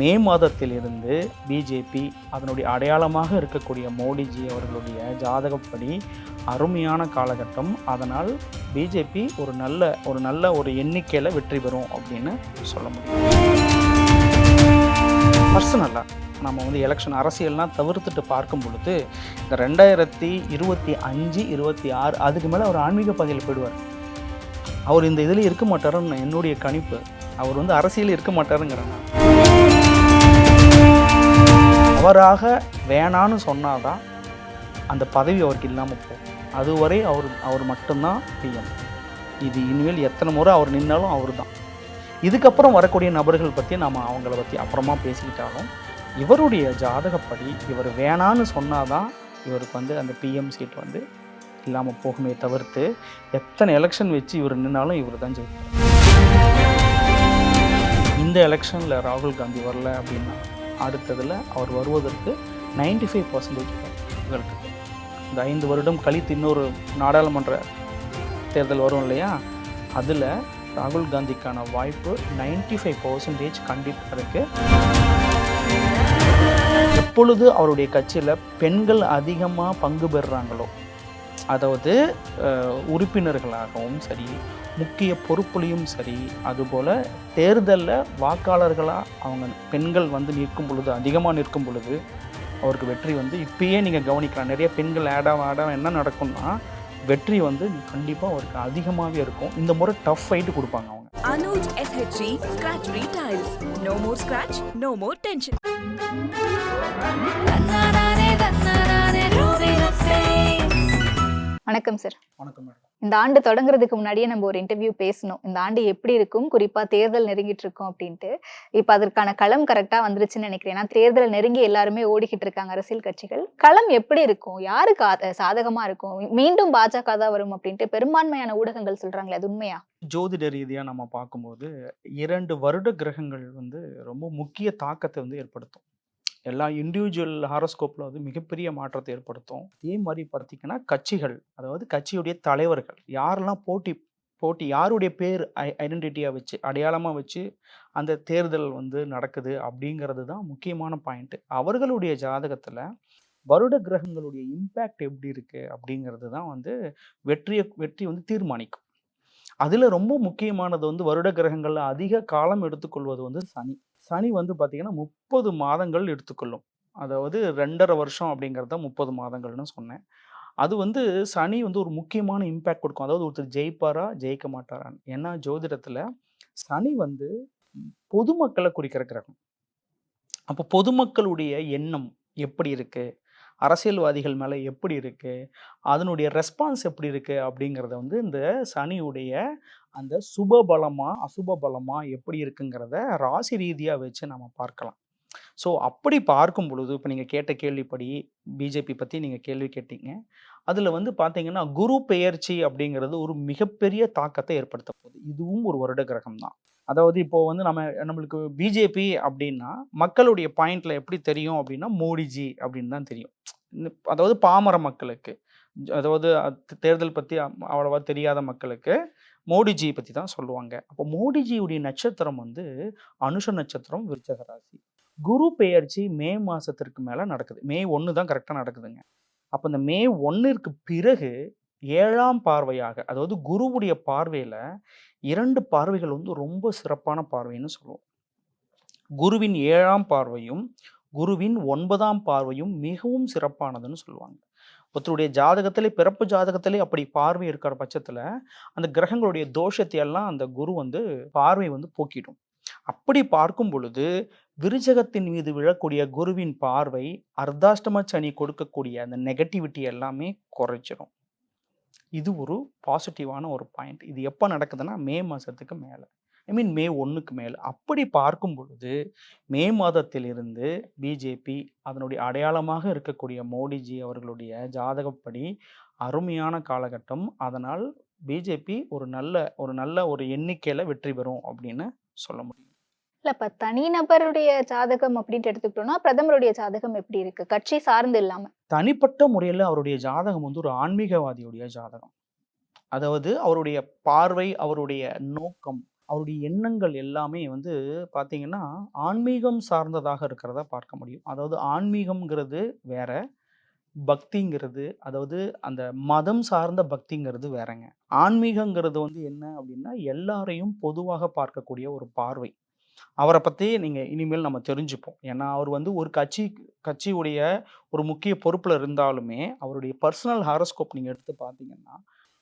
மே மாதத்திலிருந்து பிஜேபி அதனுடைய அடையாளமாக இருக்கக்கூடிய மோடிஜி அவர்களுடைய ஜாதகப்படி அருமையான காலகட்டம். அதனால் பிஜேபி ஒரு நல்ல ஒரு நல்ல ஒரு எண்ணிக்கையில் வெற்றி பெறும் அப்படின்னு சொல்ல முடியும். பர்சனலாக நம்ம வந்து எலெக்ஷன் அரசியல்லாம் தவிர்த்துட்டு பார்க்கும் பொழுது இந்த ரெண்டாயிரத்தி இருபத்தி அஞ்சு இருபத்தி ஆறு அதுக்கு மேலே அவர் ஆன்மீக பாதையில் போயிடுவார். அவர் இந்த இதில் இருக்க மாட்டாருன்னு என்னுடைய கணிப்பு. அவர் வந்து அரசியல் இருக்க மாட்டாருங்கிறேன் நான். அவராக வேணான்னு சொன்னாதான் அந்த பதவி அவருக்கு இல்லாமல் போகும். அதுவரை அவர் அவர் மட்டும்தான் பிஎம் இது இனிமேல் எத்தனை முறை அவர் நின்னாலும் அவர் தான் இதுக்கப்புறம் வரக்கூடிய நபர்கள் பற்றி நம்ம அவங்கள பற்றி அப்புறமா பேசிக்கிட்டாலும் இவருடைய ஜாதகப்படி இவர் வேணான்னு சொன்னாதான் இவருக்கு வந்து அந்த பிஎம் சீட் வந்து இல்லாமல் போகுமே தவிர்த்து எத்தனை எலெக்ஷன் வச்சு இவர் நின்னாலும் இவர் தான் ஜெயிப்பார். இந்த எலெக்ஷனில் ராகுல் காந்தி வரல அப்படின்னா அடுத்ததில் அவர் வருவதற்கு 95% ஃபைவ் பர்சன்டேஜ் இருக்கு. இந்த ஐந்து வருடம் கழித்து இன்னொரு நாடாளுமன்ற தேர்தல் வரும் இல்லையா? அதில் ராகுல் காந்திக்கான வாய்ப்பு 95% ஃபைவ் பர்சன்டேஜ் கண்டிப்பாக இருக்குது எப்பொழுது அவருடைய கட்சியில் பெண்கள் அதிகமாக பங்கு பெறுறாங்களோ அதாவது உறுப்பினர்களாகவும் சரி முக்கிய பொறுப்புலையும் சரி அதுபோல் தேர்தலில் வாக்காளர்களாக அவங்க பெண்கள் வந்து நிற்கும் பொழுது அதிகமாக நிற்கும் பொழுது அவருக்கு வெற்றி வந்து இப்பயே நீங்கள் கவனிக்கலாம். நிறைய பெண்கள் ஆடாக ஆடாக என்ன நடக்கும்னா வெற்றி வந்து கண்டிப்பாக அவருக்கு அதிகமாகவே இருக்கும். இந்த முறை டஃப் ஃபைட்டு கொடுப்பாங்க அவங்க. Anuj SHG Scratch Free no more more scratch, no more. வணக்கம் சார் வணக்கம் மேடம் இந்த ஆண்டு தொடங்குறதுக்கு முன்னாடியே நம்ம ஒரு இன்டர்வியூ பேசணும். இந்த ஆண்டு எப்படி இருக்கும்? குறிப்பா தேர்தல் நெருங்கிட்டு இருக்கோம் அப்படின்ட்டு. இப்ப அதற்கான களம் கரெக்டா வந்துருச்சுன்னு நினைக்கிறேன். ஏன்னா தேர்தல் நெருங்கி எல்லாருமே ஓடிக்கிட்டு இருக்காங்க அரசியல் கட்சிகள். களம் எப்படி இருக்கும்? யாருக்கு சாதகமா இருக்கும்? மீண்டும் பாஜக தான் வரும் அப்படின்ட்டு பெரும்பான்மையான ஊடகங்கள் சொல்றாங்களே அது உண்மையா? ஜோதிட ரீதியாக நம்ம பார்க்கும்போது இரண்டு வருட கிரகங்கள் வந்து ரொம்ப முக்கிய தாக்கத்தை வந்து ஏற்படுத்தும். எல்லா இண்டிவிஜுவல் ஹாரோஸ்கோப்பில் வந்து மிகப்பெரிய மாற்றத்தை ஏற்படுத்தும். அதே மாதிரி பார்த்தீங்கன்னா கட்சிகள் அதாவது கட்சியுடைய தலைவர்கள் யாரெல்லாம் போட்டி போட்டி யாருடைய பேர் ஐ ஐடென்டிட்டியாக வச்சு அடையாளமாக வச்சு அந்த தேர்தல் வந்து நடக்குது அப்படிங்கிறது தான் முக்கியமான பாயிண்ட்டு அவர்களுடைய ஜாதகத்தில் வருட கிரகங்களுடைய இம்பேக்ட் எப்படி இருக்குது அப்படிங்கிறது தான் வந்து வெற்றியை வெற்றி வந்து தீர்மானிக்கும். அதில் ரொம்ப முக்கியமானது வந்து வருட கிரகங்களில் அதிக காலம் எடுத்துக்கொள்வது வந்து சனி. சனி வந்து பார்த்திங்கன்னா முப்பது மாதங்கள் எடுத்துக்கொள்ளும். அதாவது ரெண்டரை வருஷம் அப்படிங்கிறத முப்பது மாதங்கள்னு சொன்னேன். அது வந்து சனி வந்து ஒரு முக்கியமான இம்பேக்ட் கொடுக்கும். அதாவது ஒருத்தர் ஜெயிப்பாரா ஜெயிக்க மாட்டாரான்னு. ஏன்னா ஜோதிடத்தில் சனி வந்து பொதுமக்களை குறிக்கிற கிரகம். அப்போ பொதுமக்களுடைய எண்ணம் எப்படி இருக்குது அரசியல்வாதிகள் மேலே எப்படி இருக்குது அதனுடைய ரெஸ்பான்ஸ் எப்படி இருக்குது அப்படிங்கிறத வந்து இந்த சனியுடைய அந்த சுப பலமா அசுப பலமா எப்படி இருக்குங்கிறத ராசி ரீதியாக வச்சு நம்ம பார்க்கலாம். ஸோ அப்படி பார்க்கும் பொழுது இப்போ நீங்கள் கேட்ட கேள்விப்படி பிஜேபி பற்றி நீங்கள் கேள்வி கேட்டீங்க. அதில் வந்து பார்த்தீங்கன்னா குரு பெயர்ச்சி அப்படிங்கிறது ஒரு மிகப்பெரிய தாக்கத்தை ஏற்படுத்த போகுது. இதுவும் ஒரு வருட கிரகம் தான். அதாவது இப்போ வந்து நம்ம நம்மளுக்கு பிஜேபி அப்படின்னா மக்களுடைய பாயிண்ட்ல எப்படி தெரியும் அப்படின்னா மோடிஜி அப்படின்னு தான் தெரியும். அதாவது பாமர மக்களுக்கு. அதாவது தேர்தல் பற்றி அவ்வளவா தெரியாத மக்களுக்கு மோடிஜி பற்றி தான் சொல்லுவாங்க. அப்போ மோடிஜியுடைய நட்சத்திரம் வந்து அனுஷ நட்சத்திரம் விருச்சக ராசி. குரு பெயர்ச்சி மே மாதத்திற்கு மேலே நடக்குது. மே ஒன்று தான் கரெக்டாக நடக்குதுங்க. அப்போ இந்த மே ஒன்றிற்கு பிறகு ஏழாம் பார்வையாக அதாவது குருவுடைய பார்வையில் இரண்டு பார்வைகள் வந்து ரொம்ப சிறப்பான பார்வைன்னு சொல்லுவோம். குருவின் ஏழாம் பார்வையும் குருவின் ஒன்பதாம் பார்வையும் மிகவும் சிறப்பானதுன்னு சொல்லுவாங்க. ஒருத்தருடைய ஜாதகத்திலே பிறப்பு ஜாதகத்திலே அப்படி பார்வை இருக்கிற பட்சத்தில் அந்த கிரகங்களுடைய தோஷத்தை எல்லாம் அந்த குரு வந்து பார்வை வந்து போக்கிடும். அப்படி பார்க்கும் பொழுது விருஜகத்தின் மீது விழக்கூடிய குருவின் பார்வை அர்த்தாஷ்டம சனி கொடுக்கக்கூடிய அந்த நெகட்டிவிட்டி எல்லாமே குறைச்சிரும் இது ஒரு பாசிட்டிவான ஒரு பாயிண்ட் இது எப்போ நடக்குதுன்னா மே மாதத்துக்கு மேலே. ஐ மீன் மே ஒன்றுக்கு மேலே. அப்படி பார்க்கும் பொழுது மே மாதத்திலிருந்து பிஜேபி அதனுடைய அடையாளமாக இருக்கக்கூடிய மோடிஜி அவர்களுடைய ஜாதகப்படி அருமையான காலகட்டம். அதனால் பிஜேபி ஒரு நல்ல ஒரு நல்ல ஒரு எண்ணிக்கையில் வெற்றி பெறும் அப்படின்னு சொல்ல முடியும். இல்ல இப்ப தனிநபருடைய ஜாதகம் அப்படின்ட்டு எடுத்துக்கிட்டோம்னா பிரதமருடைய ஜாதகம் எப்படி இருக்கு? கட்சி சார்ந்து இல்லாம. தனிப்பட்ட முறையில் அவருடைய ஜாதகம் வந்து ஒரு ஆன்மீகவாதியுடைய ஜாதகம். அதாவது அவருடைய பார்வை அவருடைய நோக்கம் அவருடைய எண்ணங்கள் எல்லாமே வந்து பார்த்திங்கன்னா ஆன்மீகம் சார்ந்ததாக இருக்கிறத பார்க்க முடியும். அதாவது ஆன்மீகம்ங்கிறது வேற. பக்திங்கிறது அதாவது அந்த மதம் சார்ந்த பக்திங்கிறது வேறங்க. ஆன்மீகங்கிறது வந்து என்ன அப்படின்னா எல்லாரையும் பொதுவாக பார்க்கக்கூடிய ஒரு பார்வை. அவரை பற்றி நீங்கள் இனிமேல் நம்ம தெரிஞ்சுப்போம். ஏன்னா, அவர் வந்து ஒரு கட்சி கட்சியுடைய ஒரு முக்கிய பொறுப்பில் இருந்தாலுமே, அவருடைய பர்சனல் ஹாரோஸ்கோப் நீங்கள் எடுத்து பார்த்தீங்கன்னா,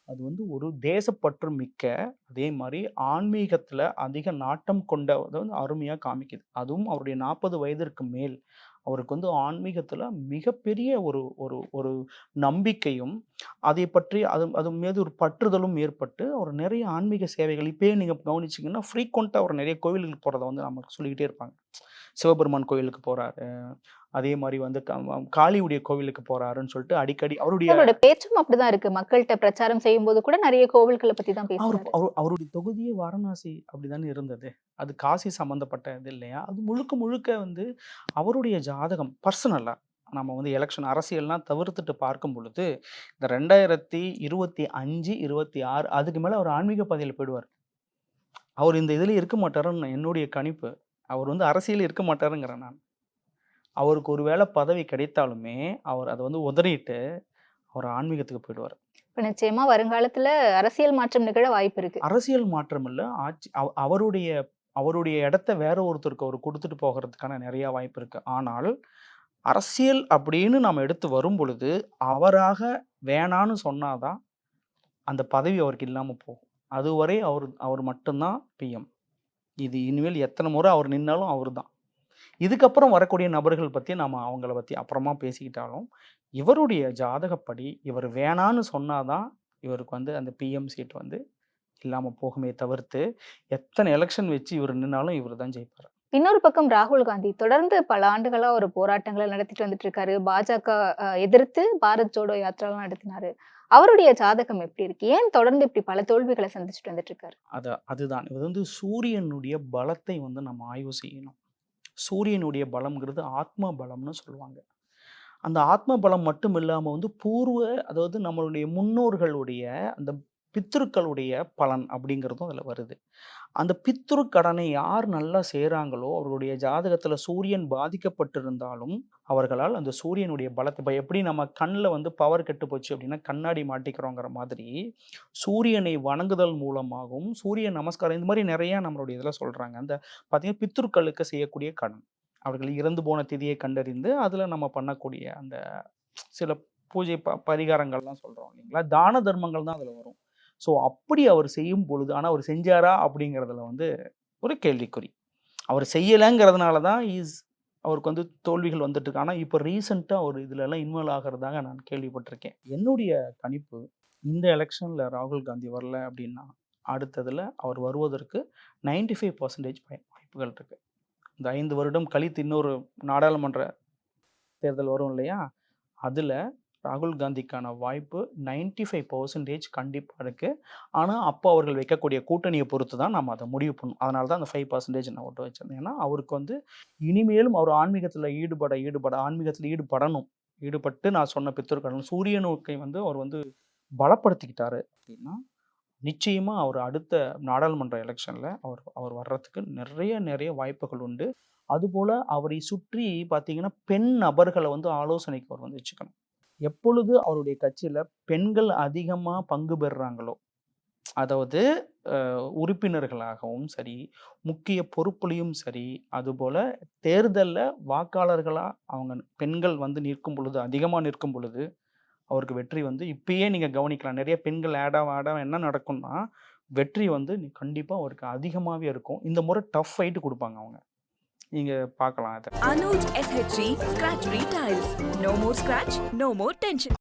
அது வந்து ஒரு தேசப்பற்று மிக்க, அதே மாதிரி ஆன்மீகத்தில் அதிக நாட்டம் கொண்ட வந்து அருமையாக காமிக்குது. அதுவும் அவருடைய 40 வயதிற்கு மேல், அவருக்கு வந்து ஆன்மீகத்தில் மிகப்பெரிய ஒரு ஒரு ஒரு நம்பிக்கையும், அதை பற்றி அது அது மீது ஒரு பற்றுதலும் ஏற்பட்டு, அவர் நிறைய ஆன்மீக சேவைகள் இப்போயே நீங்கள் கவனிச்சிங்கன்னா ஃப்ரீக்வெண்ட்டாக அவர் நிறைய கோவில்களுக்கு போகிறத வந்து நமக்கு சொல்லிக்கிட்டே இருப்பாங்க. சிவபெருமான் கோயிலுக்கு போகிறாரு அதே மாரி வந்து காளியுடைய கோவிலுக்கு போறாருன்னு சொல்லிட்டு அடிக்கடி அவருடைய அவரோட பேச்சும் அப்படிதான் இருக்கு. மக்கள்ட்ட பிரச்சாரம் செய்யும்போது கூட நெறைய கோவில்கள பத்தி தான் அவரு அவருடைய தொகுதியே வாரணாசி அப்படிதானே இருந்தது. அது காசி சம்மந்தப்பட்ட இது இல்லையா? அது முழுக்க முழுக்க வந்து அவருடைய ஜாதகம் பர்சனலா நம்ம வந்து எலக்ஷன் அரசியல்லாம் தவிர்த்துட்டு பார்க்கும் பொழுது, இந்த 2025, 26 அதுக்கு மேல அவர் ஆன்மீக பாதையில போயிடுவாரு. அவர் இந்த இதுல இருக்க மாட்டாருன்னு என்னுடைய கணிப்பு. அவர் வந்து அரசியல்ல இருக்க மாட்டாருங்கிறேன் நான். அவருக்கு ஒரு வேள பதவி கிடைத்தாலுமே, அவர் அத வந்து உதறிட்டு, அவர் ஆன்மீகத்துக்கு போயிடுவாரு. இப்ப நிச்சயமா வருங்காலத்துல அரசியல் மாற்றம் நிகழ வாய்ப்பு இருக்கு. அரசியல் மாற்றம் இல்ல. ஆட்சி அவ அவருடைய அவருடைய இடத்த வேற ஒருத்தருக்கு அவரு குடுத்துட்டு போகறதுக்கான நெறைய வாய்ப்பு இருக்கு. ஆனால், அரசியல் அப்படின்னு நாம எடுத்து வரும்பொழுது, அவராக வேணான்னு சொன்னா தான், அந்த பதவி அவருக்கு இல்லாம போகும். அதுவரை அவரு அவர் மட்டும் தான் பிஎம். இது இனிமேல் எத்தன முறை அவர் நின்னாலும் அவரு தான். இதுக்கப்புறம் வரக்கூடிய நபர்கள் பத்தி நாம அவங்கள பத்தி அப்புறமா பேசிக்கிட்டாலும், இவருடைய ஜாதகப்படி இவர் வேணான்னு சொன்னா தான், இவருக்கு வந்து அந்த பிஎம் சீட் வந்து இல்லாம போகுமே தவிர்த்து, எத்தன எலக்ஷன் வச்சு இவரு நின்னாலும் இவரு தான் ஜெயிப்பாரு. இன்னொரு பக்கம் ராகுல் காந்தி தொடர்ந்து பல ஆண்டுகளா ஒரு போராட்டங்கள நடத்திட்டு வந்துட்டு இருக்காரு. பாஜக எதிர்த்து பாரத் ஜோடோ யாத்திராலாம் நடத்தினாரு. அவருடைய ஜாதகம் எப்படி இருக்கு? ஏன் தொடர்ந்து இப்படி பல தோல்விகள சந்திச்சுட்டு வந்துட்டு இருக்காரு? அத அதுதான். இது வந்து சூரியனுடைய பலத்தை வந்து நம்ம ஆய்வு செய்யணும். சூரியனுடைய பலம்ங்கிறது ஆத்ம பலம்னு சொல்லுவாங்க. அந்த ஆத்ம பலம் மட்டும் இல்லாமல் வந்து பூர்வ அதாவது நம்மளுடைய முன்னோர்களுடைய அந்த பித்ருக்களுடைய பலன் அப்படிங்கிறதும் அதில் வருது. அந்த பித்ரு கடனை யார் நல்லா செய்கிறாங்களோ அவர்களுடைய ஜாதகத்தில் சூரியன் பாதிக்கப்பட்டிருந்தாலும், அவர்களால் அந்த சூரியனுடைய பலத்தை இப்போ எப்படி நம்ம கண்ணில் வந்து பவர் கெட்டு போச்சு அப்படின்னா, கண்ணாடி மாட்டிக்கிறோங்கிற மாதிரி, சூரியனை வணங்குதல் மூலமாகவும், சூரிய நமஸ்காரம் இந்த மாதிரி நிறையா நம்மளுடைய இதில் சொல்கிறாங்க அந்த பார்த்திங்கன்னா பித்ருக்களுக்கு செய்யக்கூடிய கடன். அவர்கள் இறந்து போன திதியை கண்டறிந்து, அதில் நம்ம பண்ணக்கூடிய அந்த சில பூஜை ப பரிகாரங்கள்லாம் சொல்கிறோம் இல்லைங்களா? தான தர்மங்கள் தான் அதில் வரும். ஸோ அப்படி அவர் செய்யும் பொழுது ஆனால் அவர் செஞ்சாரா? அப்படிங்கிறதுல வந்து ஒரு கேள்விக்குறி. அவர் செய்யலைங்கிறதுனால தான் இஸ் அவருக்கு வந்து தோல்விகள் வந்துட்டுருக்கு ஆனால் இப்போ ரீசெண்டாக அவர் இதுலலாம் இன்வால்வ் ஆகிறதாக நான் கேள்விப்பட்டிருக்கேன். என்னுடைய கணிப்பு, இந்த எலெக்ஷனில் ராகுல் காந்தி வரல அப்படின்னா, அடுத்ததில் அவர் வருவதற்கு நைன்டி ஃபைவ் பர்சன்டேஜ் வாய்ப்புகள் இருக்குது இந்த ஐந்து வருடம் கழித்து இன்னொரு நாடாளுமன்ற தேர்தல் வரும் இல்லையா? அதில் ராகுல் காந்திக்கான வாய்ப்பு நைன்டி ஃபைவ் பர்சன்டேஜ் கண்டிப்பாக இருக்குது ஆனால் அப்போ அவர்கள் வைக்கக்கூடிய கூட்டணியை பொறுத்து தான் நம்ம அதை முடிவு பண்ணணும். அதனால தான் அந்த ஃபைவ் பர்சன்டேஜ் நான் ஒட்டு வச்சிருந்தேன். ஏன்னா, அவருக்கு வந்து இனிமேலும் அவர் ஆன்மீகத்தில் ஈடுபட ஈடுபட ஆன்மீகத்தில் ஈடுபடணும். ஈடுபட்டு நான் சொன்ன பித்தர்கள் சூரிய நோக்கை வந்து அவர் வந்து பலப்படுத்திக்கிட்டாரு அப்படின்னா, நிச்சயமாக அவர் அடுத்த நாடாளுமன்ற எலெக்ஷனில் அவர் அவர் வர்றதுக்கு நிறைய நிறைய வாய்ப்புகள் உண்டு. அதுபோல் அவரை சுற்றி பார்த்தீங்கன்னா, பெண் நபர்களை வந்து ஆலோசனைக்கு அவர் வந்து வச்சுக்கணும். எப்பொழுது அவருடைய கட்சியில பெண்கள் அதிகமா பங்கு பெறுறாங்களோ, அதாவது உறுப்பினர்களாகவும் சரி, முக்கிய பொறுப்புலையும் சரி, அதுபோல தேர்தலில் வாக்காளர்களா அவங்க பெண்கள் வந்து நிற்கும் பொழுது, அதிகமா நிற்கும் பொழுது, அவருக்கு வெற்றி வந்து இப்பயே நீங்க கவனிக்கலாம். நிறைய பெண்கள் ஆட் ஆடாக என்ன நடக்கும்னா, வெற்றி வந்து கண்டிப்பா அவருக்கு அதிகமாவே இருக்கும். இந்த முறை டஃப் ஆயிட்டு கொடுப்பாங்க அவங்க. நீங்க பார்க்கலாம் அதை Anuj SHG scratch retails no more scratch no more tension